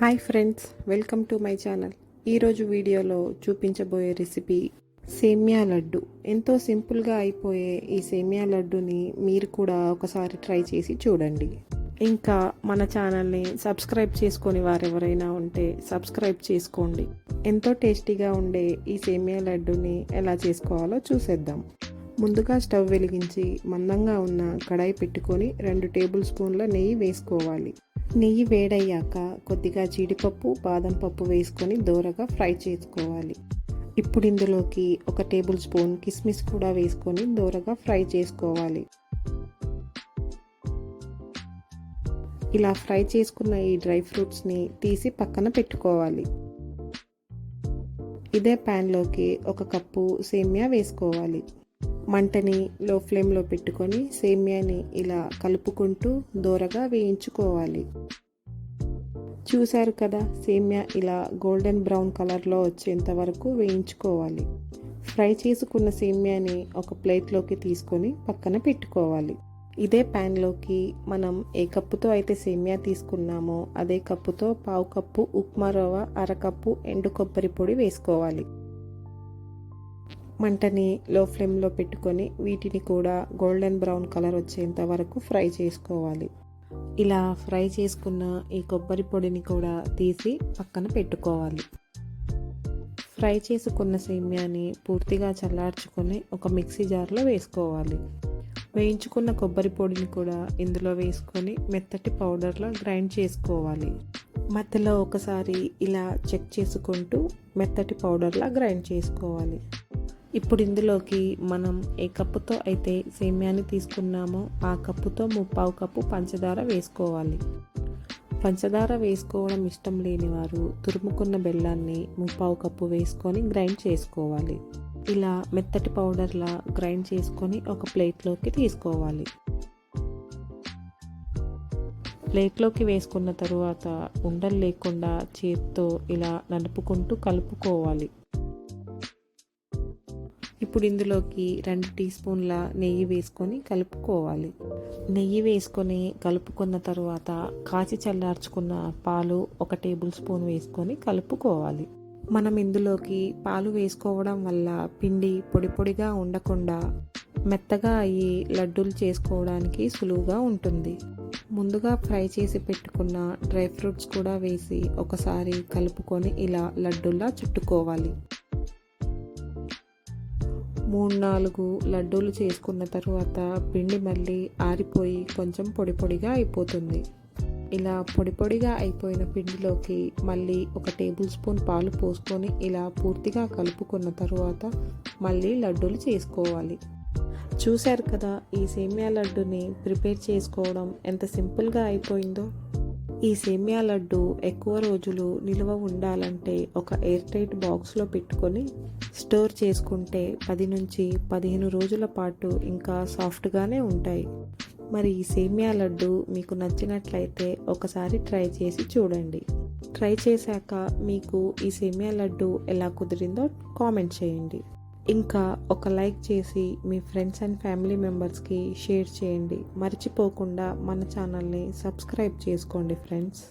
Hi friends welcome to my channel. ఈరోజు వీడియోలో చూపించబోయే రెసిపీ సేమ్యా లడ్డు. ఎంతో సింపుల్గా అయిపోయే ఈ సేమ్యా లడ్డుని మీరు కూడా ఒకసారి ట్రై చేసి చూడండి. ఇంకా మన ఛానల్ని సబ్స్క్రైబ్ చేసుకొని వారెవరైనా ఉంటే సబ్స్క్రైబ్ చేసుకోండి. ఎంతో టేస్టీగా ఉండే ఈ సేమ్యా లడ్డుని ఎలా చేసుకోవాలో చూసేద్దాం. ముందుగా స్టవ్ వెలిగించి మందంగా ఉన్న కడాయి పెట్టుకొని రెండు టేబుల్ స్పూన్ల నెయ్యి వేసుకోవాలి. నెయ్యి వేడయ్యాక కొద్దిగా జీడిపప్పు బాదం పప్పు వేసుకొని దోరగా ఫ్రై చేసుకోవాలి. ఇప్పుడు ఇందులోకి ఒక టేబుల్ స్పూన్ కిస్మిస్ కూడా వేసుకొని దోరగా ఫ్రై చేసుకోవాలి. ఇలా ఫ్రై చేసుకున్న ఈ డ్రై ఫ్రూట్స్ని తీసి పక్కన పెట్టుకోవాలి. ఇదే ప్యాన్లోకి ఒక కప్పు సేమియా వేసుకోవాలి. మంటని లో ఫ్లేమ్లో పెట్టుకొని సేమ్యాని ఇలా కలుపుకుంటూ దోరగా వేయించుకోవాలి. చూశారు కదా సేమ్యా ఇలా గోల్డెన్ బ్రౌన్ కలర్లో వచ్చేంత వరకు వేయించుకోవాలి. ఫ్రై చేసుకున్న సేమ్యాని ఒక ప్లేట్లోకి తీసుకొని పక్కన పెట్టుకోవాలి. ఇదే ప్యాన్లోకి మనం ఏ కప్పుతో అయితే సేమ్యా తీసుకున్నామో అదే కప్పుతో పావు కప్పు ఉప్మా రవ్వ అరకప్పు ఎండు కొబ్బరి పొడి వేసుకోవాలి. మంటని లో ఫ్లేమ్లో పెట్టుకొని వీటిని కూడా గోల్డెన్ బ్రౌన్ కలర్ వచ్చేంత వరకు ఫ్రై చేసుకోవాలి. ఇలా ఫ్రై చేసుకున్న ఈ కొబ్బరి పొడిని కూడా తీసి పక్కన పెట్టుకోవాలి. ఫ్రై చేసుకున్న సేమ్యాని పూర్తిగా చల్లార్చుకొని ఒక మిక్సీ జార్లో వేసుకోవాలి. వేయించుకున్న కొబ్బరి పొడిని కూడా ఇందులో వేసుకొని మెత్తటి పౌడర్లో గ్రైండ్ చేసుకోవాలి. మధ్యలో ఒకసారి ఇలా చెక్ చేసుకుంటూ మెత్తటి పౌడర్లా గ్రైండ్ చేసుకోవాలి. ఇప్పుడు ఇందులోకి మనం ఏ కప్పుతో అయితే సేమ్యాన్ని తీసుకున్నామో ఆ కప్పుతో ముప్పావు కప్పు పంచదార వేసుకోవాలి. పంచదార వేసుకోవడం ఇష్టం లేని వారు తురుముకున్న బెల్లాన్ని ముప్పావు కప్పు వేసుకొని గ్రైండ్ చేసుకోవాలి. ఇలా మెత్తటి పౌడర్లా గ్రైండ్ చేసుకొని ఒక ప్లేట్లోకి తీసుకోవాలి. ప్లేట్లోకి వేసుకున్న తరువాత ఉండలు లేకుండా చేత్తో ఇలా నలుపుకుంటూ కలుపుకోవాలి. ఇప్పుడు ఇందులోకి రెండు టీ స్పూన్ల నెయ్యి వేసుకొని కలుపుకోవాలి. నెయ్యి వేసుకొని కలుపుకున్న తర్వాత కాచి చల్లార్చుకున్న పాలు ఒక టేబుల్ స్పూన్ వేసుకొని కలుపుకోవాలి. మనం ఇందులోకి పాలు వేసుకోవడం వల్ల పిండి పొడి పొడిగా ఉండకుండా మెత్తగా అయ్యి లడ్డూలు చేసుకోవడానికి సులువుగా ఉంటుంది. ముందుగా ఫ్రై చేసి పెట్టుకున్న డ్రై ఫ్రూట్స్ కూడా వేసి ఒకసారి కలుపుకొని ఇలా లడ్డూలా చుట్టుకోవాలి. మూడు నాలుగు లడ్డూలు చేసుకున్న తర్వాత పిండి మళ్ళీ ఆరిపోయి కొంచెం పొడి పొడిగా అయిపోతుంది. ఇలా పొడి పొడిగా అయిపోయిన పిండిలోకి మళ్ళీ ఒక టేబుల్ స్పూన్ పాలు పోసుకొని ఇలా పూర్తిగా కలుపుకున్న తర్వాత మళ్ళీ లడ్డూలు చేసుకోవాలి. చూశారు కదా ఈ సేమియా లడ్డుని ప్రిపేర్ చేసుకోవడం ఎంత సింపుల్గా అయిపోయిందో? ఈ సేమియా లడ్డు ఎక్కువ రోజులు నిల్వ ఉండాలంటే ఒక ఎయిర్ టైట్ బాక్స్లో పెట్టుకొని స్టోర్ చేసుకుంటే పది నుంచి పదిహేను రోజుల పాటు ఇంకా సాఫ్ట్గానే ఉంటాయి. మరి ఈ సేమియా లడ్డు మీకు నచ్చినట్లయితే ఒకసారి ట్రై చేసి చూడండి. ట్రై చేశాక మీకు ఈ సేమియా లడ్డు ఎలా కుదిరిందో కామెంట్ చేయండి. ఇంకా ఒక లైక్ చేసి మీ ఫ్రెండ్స్ అండ్ ఫ్యామిలీ మెంబర్స్కి షేర్ చేయండి. మర్చిపోకుండా మన ఛానల్ని సబ్స్క్రైబ్ చేసుకోండి ఫ్రెండ్స్.